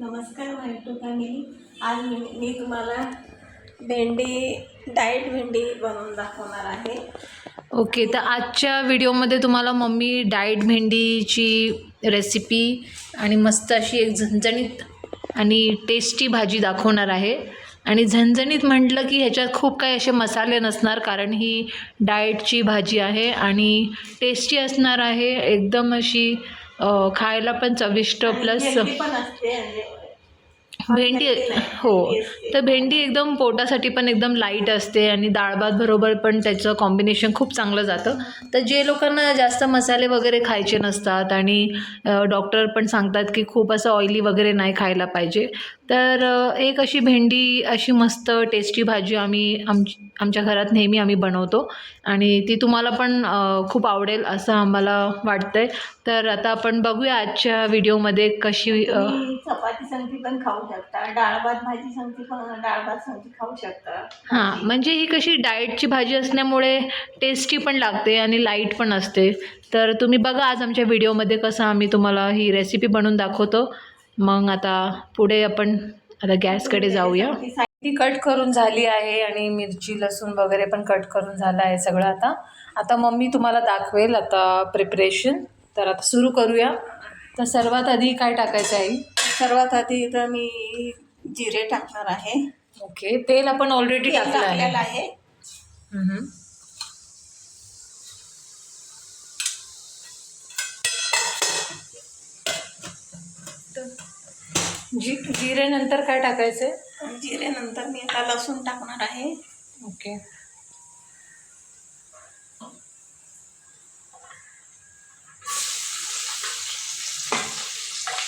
नमस्कार मायटू फॅमिली. आज मी मी तुम्हाला भेंडी डाएट भेंडी बनवून दाखवणार आहे. ओके तर आजच्या व्हिडिओमध्ये तुम्हाला मम्मी डाएट भेंडीची रेसिपी आणि मस्त अशी एक झणझणीत आणि टेस्टी भाजी दाखवणार आहे. आणि झणझणीत म्हटलं की ह्याच्यात खूप काही असे मसाले नसणार कारण ही डाएटची भाजी आहे आणि टेस्टी असणार आहे. एकदम अशी खायला पण चविष्ट प्लस असते म्हणजे भेंडी हो. तर भेंडी एकदम पोटासाठी पण एकदम लाइट असते आणि डाळ भात बरोबर पण त्याचं कॉम्बिनेशन खूप चांगलं जातं. तर जे लोकांना जास्त मसाले वगैरे खायचे नसतात आणि डॉक्टर पण सांगतात की खूप असं ऑइली वगैरे नाही खायला पाहिजे. तर एक अशी भेंडी अशी मस्त टेस्टी भाजी आम्ही आम आमच्या घरात नेहमी आम्ही बनवतो आणि ती तुम्हाला पण खूप आवडेल असं आम्हाला वाटतंय. तर आता आपण बघूया आजच्या व्हिडिओमध्ये कशी चपाती संगती पण खाऊ शकता डाळ भात भाजी संगती पण डाळ भात संगती खाऊ शकता. हां म्हणजे ही कशी डाएटची भाजी असल्यामुळे टेस्टी पण लागते आणि लाइट पण असते. तर तुम्ही बघा आज आमच्या व्हिडिओमध्ये कसं आम्ही तुम्हाला ही रेसिपी बनवून दाखवतो. मग आता पुढे आपण आता गॅसकडे जाऊया. ती कट करून झाली आहे आणि मिरची लसूण वगैरे पण कट करून झालं आहे सगळं आता. आता मम्मी तुम्हाला दाखवेल आता प्रिपरेशन तर आता सुरू करूया. तर सर्वात आधी काय टाकायचं आहे सर्वात आधी तर मी जिरे टाकणार आहे. ओके तेल आपण ऑलरेडी टाकलं आहे. टाकलेलं आहे. जी जिरे नंतर काय टाकायचंय? आणि जिरे नंतर मी आता लसूण टाकणार आहे. ओके.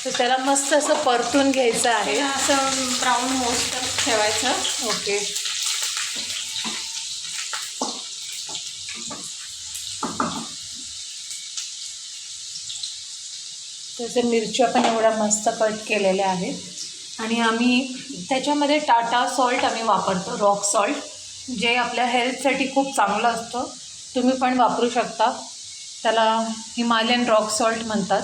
तर त्याला मस्त असं परतून घ्यायचं आहे. असं ब्राऊन मोस्टर ठेवायचं. ओके. त्याचे मिरच्या पण एवढ्या मस्त कट केलेल्या आहेत. आणि आम्ही त्याच्यामध्ये टाटा सॉल्ट आम्ही वापरतो रॉक सॉल्ट जे आपल्या हेल्थसाठी खूप चांगलं असतं. तुम्ही पण वापरू शकता. त्याला हिमालयन रॉक सॉल्ट म्हणतात.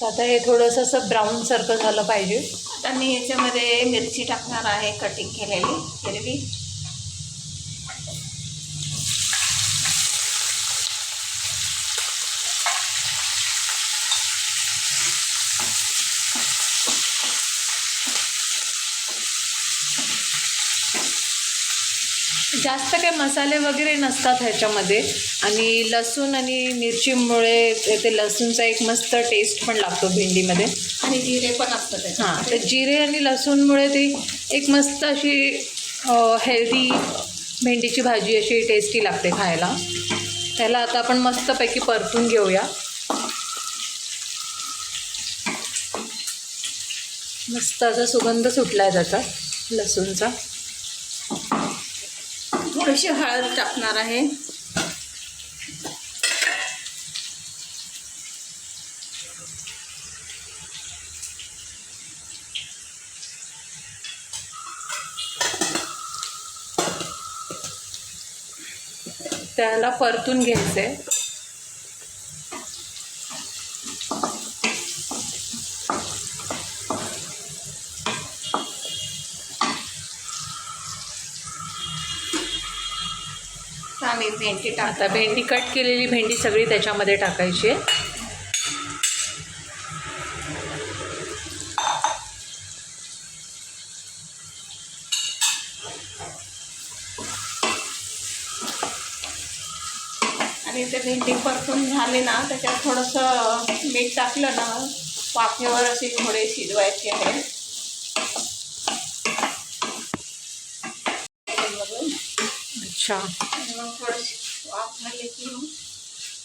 तर आता हे थोडंसं असं ब्राऊनसारखं झालं पाहिजे. आता मी याच्यामध्ये मिरची टाकणार आहे कटिंग केलेली हिरवी. जास्त काही मसाले वगैरे नसतात ह्याच्यामध्ये. आणि लसूण आणि मिरचीमुळे ते लसूणचा एक मस्त टेस्ट पण लागतो भेंडीमध्ये. आणि जिरे पण असतं हां तर जिरे आणि लसूणमुळे ती एक मस्त अशी हेल्दी भेंडीची भाजी अशी टेस्टी लागते खायला. त्याला आता आपण मस्तपैकी परतून घेऊया. मस्त असा सुगंध सुटला आहे त्याचा लसूणचा. थोडीशी हळद टाकणार आहे? त्याला परतून घ्यायचं आहे आम्ही भेंडी टाक आता भेंडी कट केलेली भेंडी सगळी त्याच्यामध्ये टाकायची आहे. आणि ते भेंडी परतून झाले ना त्याच्यात थोडंसं मीठ टाकलं ना वाफेवर अशी थोडे शिजवायचे आहे अच्छा. मग थोडीशी वाफ झाली की मग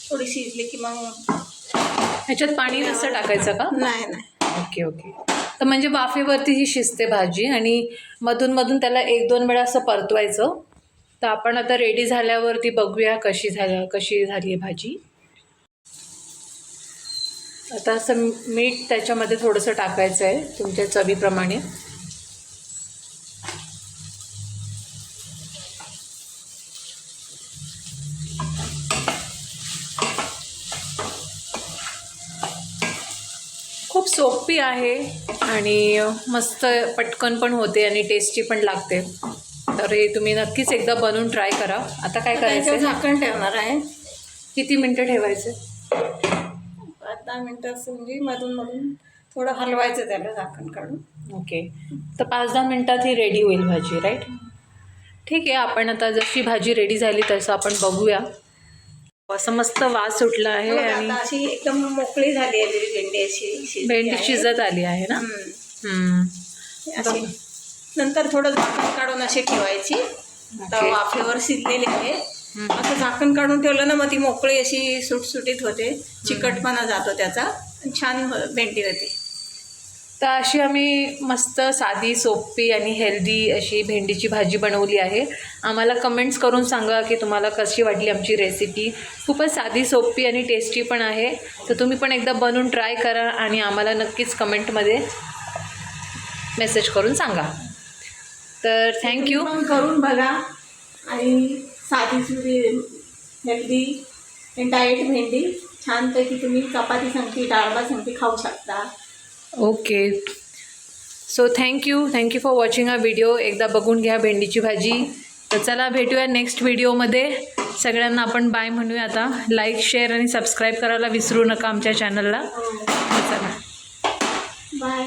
थोडी शिजली की मग ह्याच्यात पाणी नसतं टाकायचं का? नाही नाही. Okay okay. तर म्हणजे वाफेवरती ही शिजते भाजी आणि मधून मधून त्याला एक दोन वेळा असं परतवायचं. तर आपण आता रेडी झाल्यावरती बघूया कशी झाल्या कशी झाली आहे भाजी. आता असं मीठ त्याच्यामध्ये थोडंसं टाकायचं आहे तुमच्या चवीप्रमाणे खूप सोपी आहे आणि मस्त पटकन पण होते आणि टेस्टी पण लागते. तर हे तुम्ही नक्कीच एकदा बनवून ट्राय करा. आता काय करायचं झाकण ठेवणार आहे. किती मिनटं ठेवायचे? पाच दहा मिनटं असं म्हणजे मधून मधून थोडं हलवायचं त्याला झाकण काढून. ओके तर पाच दहा मिनटात ही रेडी होईल भाजी राईट ठीक आहे आपण आता जशी भाजी रेडी झाली तसं आपण बघूया. असं मस्त वास सुटला आहे आणि अशी एकदम मोकळी झाली आहे भेंडी अशी भेंडी. शिजत आली आहे ना. अशी. नंतर थोडं झाकण काढून अशी ठेवायची. आता. वाफेवर शिजलेली आहे. असं झाकण काढून ठेवलं ना मग ती मोकळी अशी सुटसुटीत होते. चिकटपणा जातो त्याचा. छान भेंडी होते. तर अशी आम्ही मस्त साधी सोपी आणि हेल्दी अशी भेंडीची भाजी बनवली आहे. आम्हाला कमेंट्स करून सांगा की तुम्हाला कशी वाटली आमची रेसिपी खूपच साधी सोपी आणि टेस्टी पण आहे. तर तुम्ही पण एकदा बनवून ट्राय करा आणि आम्हाला नक्कीच कमेंटमध्ये मेसेज करून सांगा. तर थँक्यू करून बघा. आणि साधी सुधी हेल्दी डाएट भेंडी. छानपैकी तुम्ही चपाती संगती डाळबा संगती खाऊ शकता. Okay so thank you thank you for watching हा व्हिडिओ एकदा बघून घ्या भेंडीची भाजी. तर चला भेटूया नेक्स्ट व्हिडिओमध्ये सगळ्यांना आपण बाय म्हणूया आता. लाईक शेअर आणि सबस्क्राईब करायला विसरू नका आमच्या चॅनलला चला. बाय